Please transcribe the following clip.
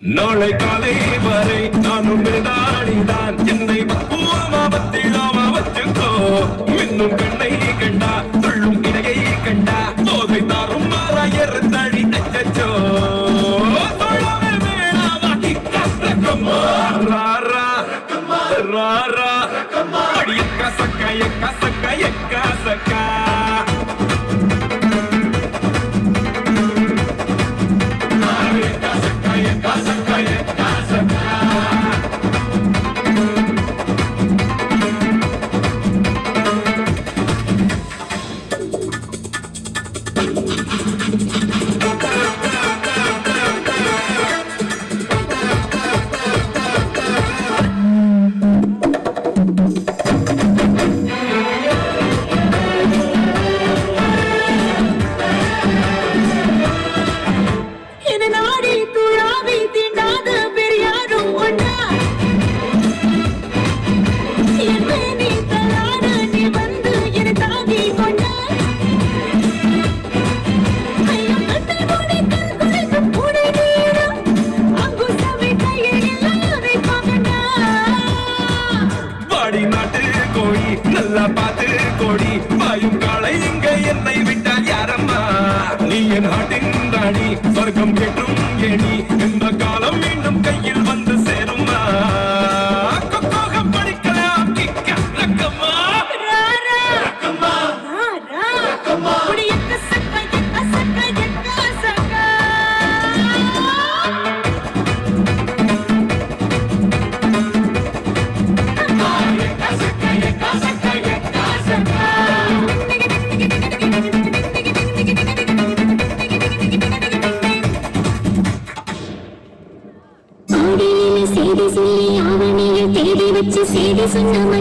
நாளை காலை வரை நானும் விருதாளிதான் என்னை பூர்வமாபத்திடாம வச்சுக்கோ. மின்னும் கண்ணை கண்டா சொல்லும் இடையை கண்டா போதை தாரும் மாறாயர் தடி அச்சோ ராரா ராரா. அடி எக்கா கோழி நல்லா பார்த்து கொடி வாயும் காலை இங்க என்னை விட்டால் யாரம்மா? நீ என் நாட்டின் ராணி. சொர்க்கம் கேட்டும் ஏணி இந்த காலம் மீண்டும் கையில் செய்தி சொல்லி ஆவணியில் தேடி வச்சு செய்தி சொன்ன